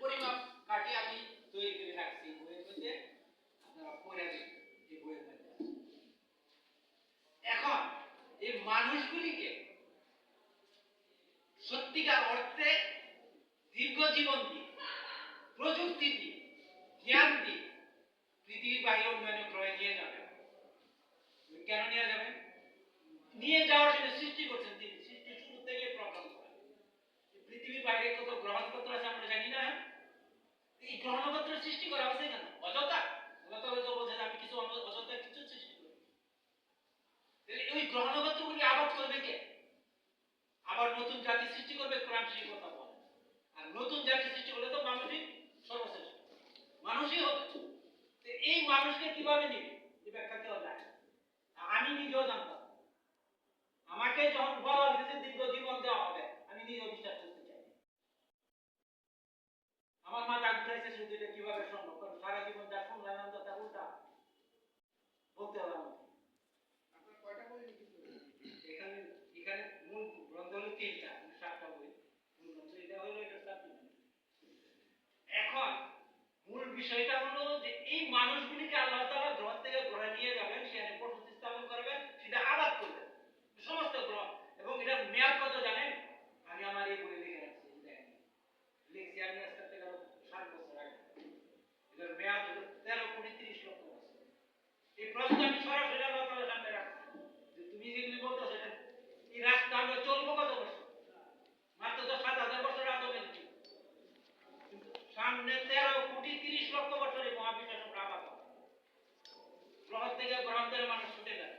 পরিমাপ কাটি আমি তৈরি করে রাখছি, বইয়ের মধ্যে। আপনারা পড়ে দেখবেন এই বইয়ের মধ্যে এখন এই মানুষগুলিকে সত্যিকার অর্থে দীর্ঘ জীবন দিয়ে, প্রযুক্তি দিয়ে, জ্ঞান দিয়ে পৃথিবীর বাইরে অন্যান্য গ্রহে নিয়ে যাবেন কেন নিয়ে যাবেন নিয়ে যাওয়ার জন্য সৃষ্টি করছেন তিনি। সৃষ্টি শুরু থেকে প্রোগ্রাম করেন পৃথিবীর বাইরে কত গ্রহ নক্ষত্র আছে এই সৃষ্টি করা হয়েছে কেন? অযথা? আল্লাহ তাআলা তো বলছেন আমি কিছু অযথা কিছু সৃষ্টি করি। ওই গ্রহ নক্ষত্রগুলি আবাদ করবে কে? আবার নতুন জাতি সৃষ্টি করবে কোরআন সেই কথা বলে। আর নতুন জাতি সৃষ্টি করলে তো মানুষই সর্বশ্রেষ্ঠ। মানুষই হবে। এই মানুষকে কীভাবে নিবে? এই ব্যাখ্যা কেউ জানে আমি নিজেও জানতাম। আমাকে যখন বলা হয়েছে দীর্ঘ জীবন দেওয়া হবে, আমি নিজেও বিশ্বাস করতে চাই না। আমার মা ডাক চাইছে শুধু এটা কীভাবে সম্ভব কারণ সারা জীবন যা শুনলাম আমি তো তা উল্টা বলতে হবে আমাকে আপনার কয়টা বই লিখিত এখানে এখানে মূল গ্রন্থ হলো তিনটা মানে সাতটা বই মূল গ্রন্থ এটা হলো এটা সাপ্লিমেন্ট এখন মূল বিষয়টা হলো যে এই মানুষগুলিকে আল্লাহ তাআলা গ্রহ থেকে গ্রহে নিয়ে যাবেন সেখানে বসতি স্থাপন করবেন সেটা আবাদ করবেন সমস্ত গ্রহ এবং এটার মেয়াদ কত জানেন আমি আমার এই বই লিখে রাখছি এই দেখেন। লিখছি আমি আজকে থেকে আরও সাত বছর আগে এটার মেয়াদ হলো তেরো কোটি তিরিশ লক্ষ বছর এই প্রশ্ন আমি সরাসরি আল্লাহ তাআলার সামনে রাখছি যে তুমি যেগুলি বলতো সেটা এই রাস্তা আমরা চলবো কত বছর মাত্র তো সাত হাজার বছর আদমের যুগ। কিন্তু সামনে তেরো কোটি তিরিশ লক্ষ বছর এই মহাবিশ্বের আমরা আবাদ হব। গ্রহ মানুষ ছুটে যায়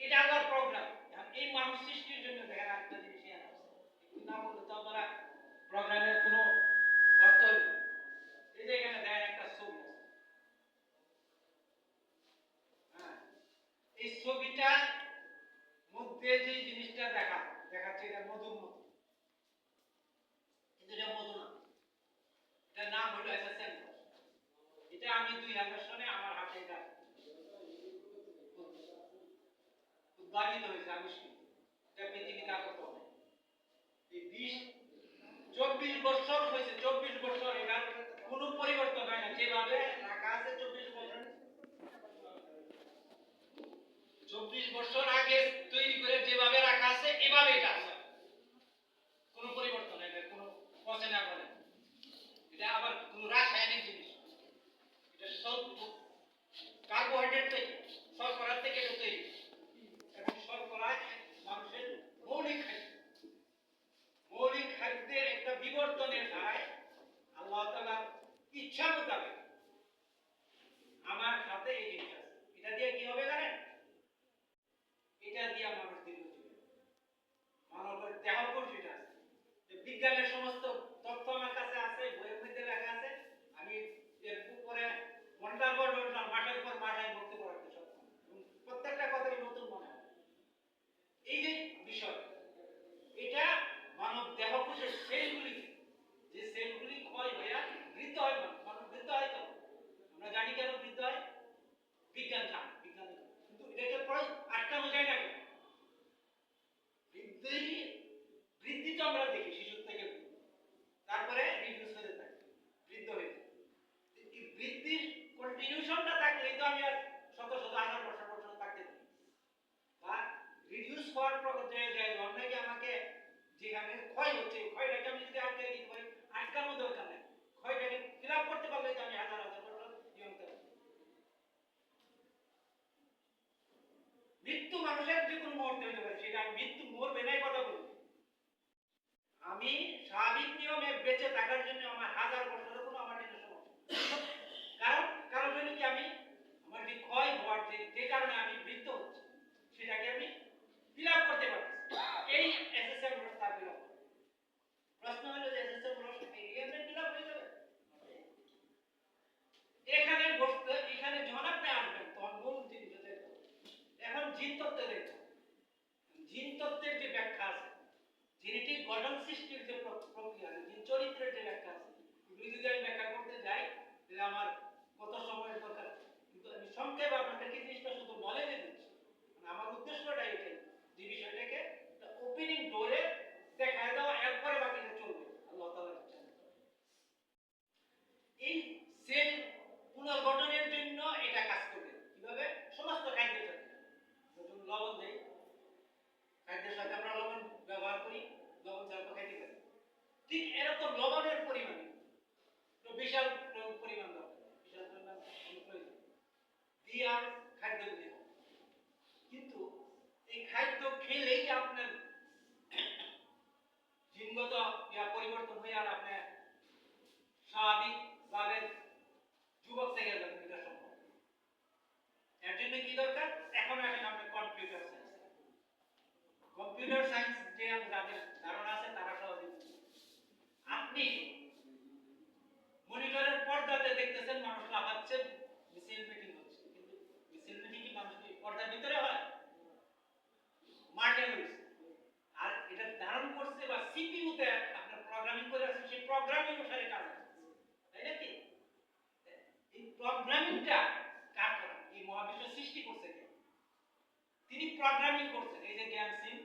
এটা প্রোগ্রাম এই মানুষ সৃষ্টির জন্য দেখেন একটা জিনিস না বললে তো প্রোগ্রামের কোনো অর্থ এই যে এখানে দেখেন একটা ছবি হ্যাঁ এই ছবিটার মধ্যে যে জিনিসটা দেখা, দেখাচ্ছে এটা মধুর মতো। কিন্তু এটা মধু না। এটার নাম হলো এটা আমি দুই হাজার সনে আমার হাতে এটা উদ্ভাবিত হয়েছে আবিষ্কৃত যা পৃথিবী হবে এই বিশ, চব্বিশ বছর হয়েছে, চব্বিশ বছর এটার কোনো পরিবর্তন হয় না, যেভাবে রাখা আছে, চব্বিশ বছর। চব্বিশ বছর আগে তৈরি করে যেভাবে রাখা আছে, এভাবে এটা আছে কোনো পরিবর্তন হয় না কোনো পচে না বলে এটা আবার কোনো রাসায়নিক জিনিস না। এটা সব কার্বোহাইড্রেট থেকে শর্করা থেকে এটা তৈরি এবং শর্করা মানুষের মৌলিক খাদ্য মৌলিক খাদ্যের একটা বিবর্তনের ধারায় আল্লাহ তাআলার ইচ্ছা মোতাবেক আমার হাতে এই জিনিস আছে এটা দিয়ে কি হবে জানেন এটা দিয়ে মানুষ দীর্ঘজীবী হবে। মানবের দেহ কোষ যেটা আছে যে বিজ্ঞানের সমস্ত তথ্য আমার কাছে আছে বইয়ের মধ্যে লেখা আছে আমি এর উপরে ঘণ্টার পর ঘণ্টা মাসের পর মাস আমি ভক্তি করাতে সক্ষম এবং প্রত্যেকটা কথাই নতুন মনে হয় এই যে বিষয় এটা মানব দেহ কোষের সেলগুলি যে সেলগুলি ক্ষয় হয়ে বৃদ্ধ হয় মানুষ মানুষ বৃদ্ধ হয় কেন আমরা জানি কেন বৃদ্ধ হয় বিজ্ঞান জানে বিজ্ঞান কিন্তু এটাকে পরে আটকানো যায় না কেন বৃদ্ধি বৃদ্ধি তো আমরা দেখি শিশুর থেকে বৃদ্ধি। তারপরে রিডিউস হতে থাকে বৃদ্ধ হয়ে যায় এই বৃদ্ধির কন্টিনিউশনটা থাকলেই তো আমি আর শত শত হাজার বছর বছর থাকতে পারি বা রিডিউস হওয়ার পর্যায়ে যায় অনেকে আমাকে যেখানে ক্ষয় হচ্ছে ক্ষয়টাকে আমি যদি আটকে দিতে পারি আটকানো দরকার নেই ক্ষয়টাকে ফিল আপ করতে পারলে তো আমি হাজার হাজার বছর জীবন থাকতে পারি। মৃত্যু মানুষের হইতে সেটা আমি মৃত্যু মরবে না কথা বলব আমি স্বাভাবিক নিয়মে বেঁচে থাকার জন্য আর আপনি স্বাভাবিকভাবে যুবক থেকে যাবেন এটা সম্ভব। এর জন্য কি দরকার? এখন আসেন আপনি কম্পিউটার সায়েন্স কম্পিউটার সায়েন্স যে যাদের ধারণা আছে, তারা সহজে আপনি মনিটরের পর্দাতে দেখতেছেন মানুষ লাফাচ্ছে, মিছিল মিটিং হচ্ছে। কিন্তু মিছিল মিটিং কি পর্দার ভিতরে হয়? মাঠে হয়েছে। আর এটা ধারণ করছে বা সিপিউতে প্রোগ্রামিং করে আছে সেই প্রোগ্রামিং অনুসারে কাজ তাই নাকি? এই প্রোগ্রামিংটা কার করা? এই মহাবিশ্ব সৃষ্টি করছে কে? তিনি প্রোগ্রামিং করছেন। এই যে জ্ঞান সিং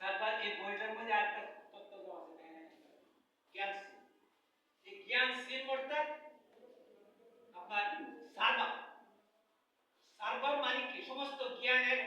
তারপর এই বইটার মধ্যে আরেকটা তত্ত্ব দেওয়া আছে, তাই জ্ঞান সিং। এই জ্ঞান সিং অর্থাৎ আপনার সার্ভার। সার্ভার মানে কি? সমস্ত জ্ঞানের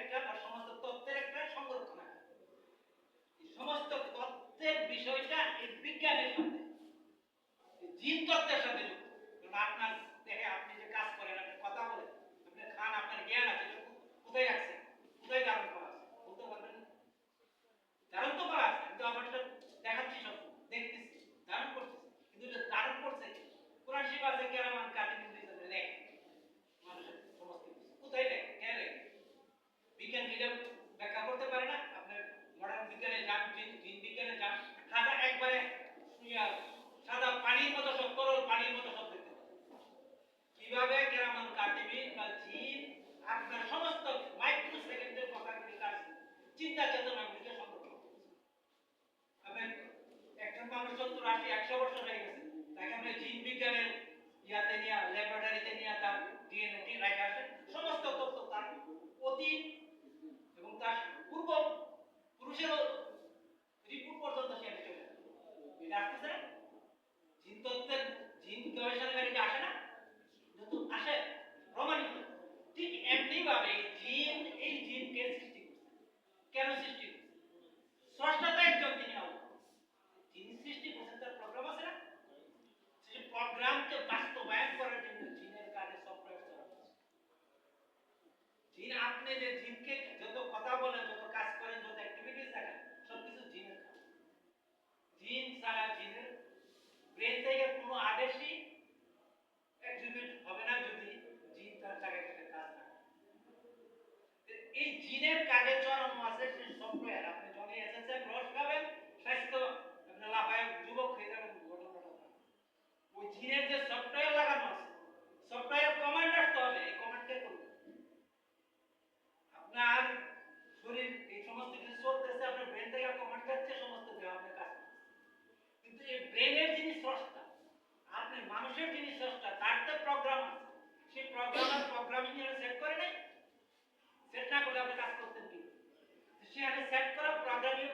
એને સેટ કરો પ્રોગ્રામિંગ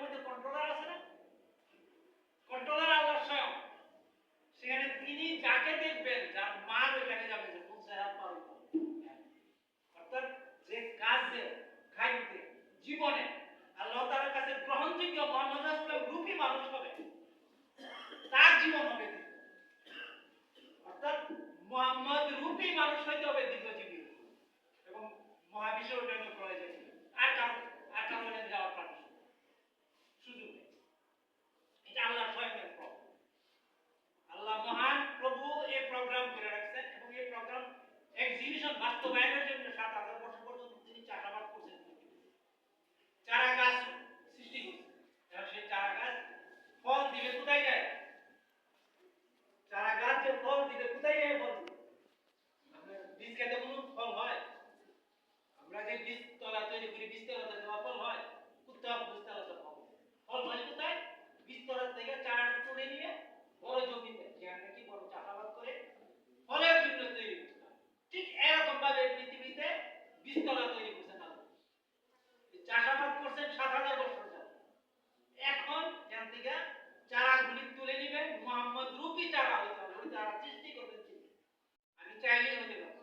চাইলে হতে পারে।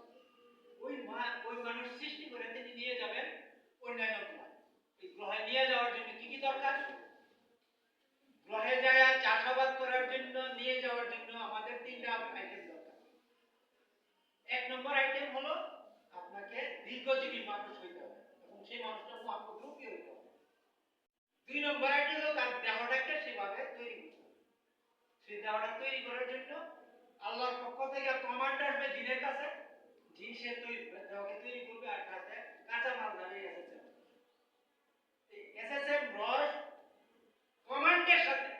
ওই ওই মানুষ সৃষ্টি করে তিনি নিয়ে যাবেন অন্যান্য গ্রহে। গ্রহে নিয়ে যাওয়ার জন্য কি কি দরকার? গ্রহে যায়, চাষাবাদ করার জন্য, নিয়ে যাওয়ার জন্য আমাদের তিনটা আইটেম দরকার। এক নম্বর আইটেম হলো আপনাকে দীর্ঘজীবী মানুষ হইতে হবে এবং সেই মানুষটা মহাপ্রভূপী হইতে হবে। দুই নম্বর আইটেম হলো তার দেহটাকে সেভাবে তৈরি করতে হবে। সেই দেহটা তৈরি করার জন্য আল্লাহর পক্ষ থেকে কমান্ড আসবে জিনের কাছে? জিন সে তৈরি দেওয়াকে তৈরি করবে আর কাছে কাঁচা মাল ধরে এসেছে এসএসএম রস কমান্ডের সাথে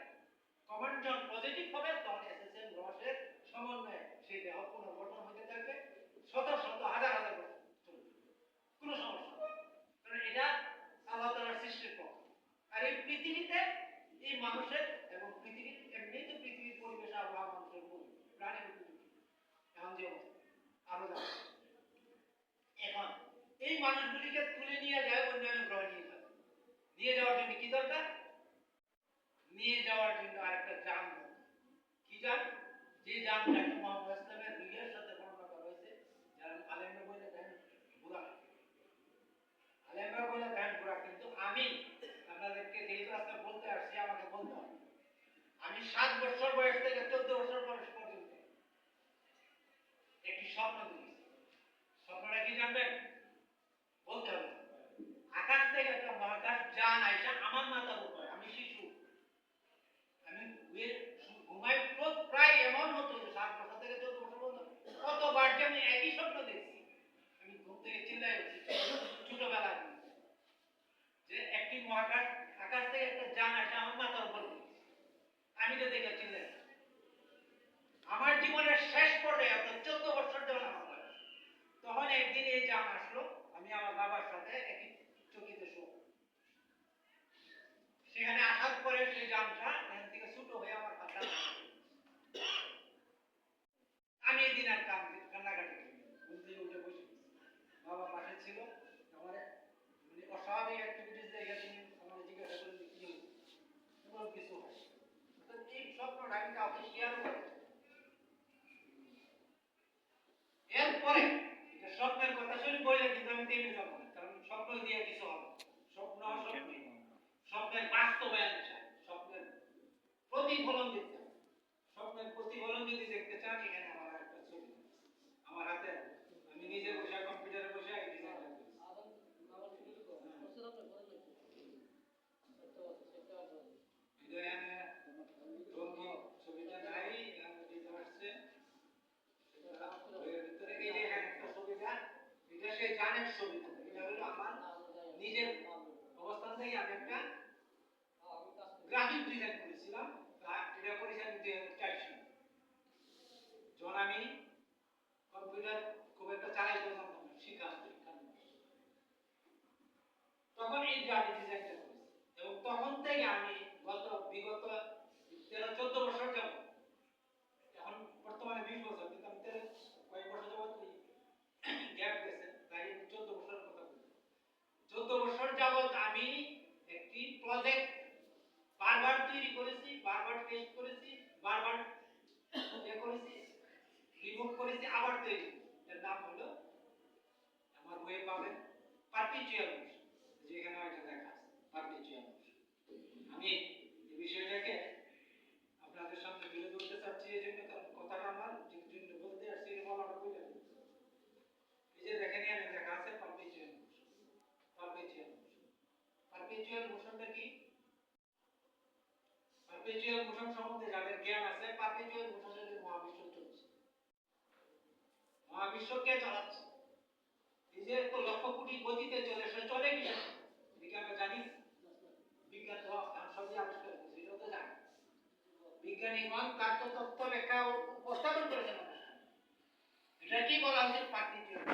কমান্ড যখন পজিটিভ হবে, তখন এসএসএম রসের সমন্বয়ে সেই দেহ পুনর্গঠন হতে থাকবে। শত শত, হাজার হাজার বছর কোনো সমস্যা কারণ এটা আল্লাহ তাআলার সৃষ্টির পক্ষ আর এই পৃথিবীতে এই মানুষের এবং পৃথিবীর এমনি তো পৃথিবীর পরিবেশ আবহাওয়া মানুষের মূল প্রাণীর উপযোগী এখন যে অবস্থা আরও যাবে। এখন এই মানুষগুলিকে তুলে নিয়ে যায় অন্যান্য গ্রহে নিয়ে যাবে। নিয়ে যাওয়ার জন্য কি দরকার? নিয়ে যাওয়ার জন্য আরেকটা যান দরকার। কি যান? যে যানটাকে মোহাম্মদ ইসলামের রুহের সাথে বর্ণনা করা হয়েছে যারা আলেমরা বলে দেন বুড়া আলেমরা বলে দেন বুড়া কিন্তু আমি আপনাদেরকে যেহেতু আজকে বলতে আসছি আমাকে বলতে হবে আমি সাত বছর বয়স থেকে চোদ্দ বছর বয়স পর্যন্ত একটি স্বপ্ন দেখেছি স্বপ্নটা কি জানবেন বলতে হবে আকাশ থেকে একটা মহাকাশ যান আইসা আমার মাথার উপরে আমি শিশু আমি ঘুয়ে- ঘুমাই প্র- প্রায় এমন হতো যে সাত বছর থেকে চোদ্দ বছর পর্যন্ত কতবার যে আমি একই স্বপ্ন দেখছি আমি ঘুম থেকে চিল্লাই উঠছি ছোটবেলায় যে একটি মহাকাশ আকাশ থেকে একটা যান আসে আমার মাথার উপর আমি তো দেখে চিল্লাই উঠছি। আমার জীবনের শেষ পর্যায়ে অর্থাৎ চোদ্দ বছর যখন আমার বয়স, তখন একদিন এই যান আসলো আমি আমার বাবার সাথে একই চকিতে শো সেখানে আসার পরে সেই যানটা এখান থেকে ছোট হয়ে আমার হাতটা আমি এদিন আর কান কান্নাকাটি করিনি। ঘুম থেকে উঠে বসে গেছি। বাবা পাশে ছিল আমার মানে অস্বাভাবিক অ্যাক্টিভিটিস দেখে তিনি আমাকে জিজ্ঞাসা করলেন যে কি হয়েছে কোনো কিছু হয় অর্থাৎ এই স্বপ্নটা আমি কাউকে শেয়ার করি এরপরে এটা স্বপ্নের কথা শুনে বললে কিন্তু আমি থেমে যাব না কারণ স্বপ্ন দিয়ে কিছু হবে স্বপ্ন স্বপ্ন স্বপ্নের বাস্তবায়ন চাই স্বপ্নের প্রতিফলন দেখতে হবে স্বপ্নের প্রতিফলন যদি দেখতে চান এখানে আমার একটা ছবি আছে। আমার হাতে আছে। আমি নিজে বসে কম্পিউটারে বসে এই ডিজাইনটা করেছি এটা এখানে রঙিন ছবিটা নাই এখানে যেটা আসছে সেটা বইয়ের ভিতরে এই যে এখানে একটা ছবিটা এটা সেই জানের ছবিটা এটা হলো আমার নিজের অবস্থান থেকে আমি একটা গ্রাফিক ডিজাইন করেছিলাম তা এটা করেছি আমি দুই হাজার চার সালে যখন আমি কম্পিউটার খুব একটা চালাইতে জানতাম না শিখা শিক্ষা তখন এই গ্রাফিক ডিজাইনটা করেছি এবং তখন থেকে আমি গত বিগত তেরো চোদ্দ বছর যাব এখন বর্তমানে বিশ বছর কিন্তু আমি তেরো কয়েক বছর যাবত গ্যাপ গেছে তাই চোদ্দ বছরের কথা বলছি চোদ্দ বছর যাবত আমি একটি প্রজেক্ট বারবার তৈরি করেছি বারবার টেস্ট করেছি ইয়ে করেছি রিমুভ করেছি, আবার তৈরি। এর নাম হলো আমার বইয়ে পাবেন পারপিচুয়াল যেখানে এটা দেখা আছে পারপিচুয়াল আমি এই বিষয়টাকে আপনাদের সামনে তুলে ধরতে চাচ্ছি এই জন্য, কারণ কথাটা আমার যে জন্য বলতে আসছি বলাটা বলে। এই যে দেখেন, এখানে লেখা আছে পারপিচুয়াল পারপিচুয়াল পারপিচুয়াল মোশনটা কি? পারপেচুয়াল মোশন সম্বন্ধে যাদের জ্ঞান আছে পারপেচুয়াল মোশনের মহাবিশ্ব চলছে। মহাবিশ্ব কে চালাচ্ছে। যে এত লক্ষ কোটি গতিতে চলে, সে চলে কি এদিকে আমরা জানি, বিজ্ঞান তো সবই আবিষ্কার করছে এটা তো জানি। বিজ্ঞানীগণ তার তো তত্ত্ব ব্যাখ্যা উপস্থাপন করেছেন। এটা কি বলা হচ্ছে পারপেচুয়াল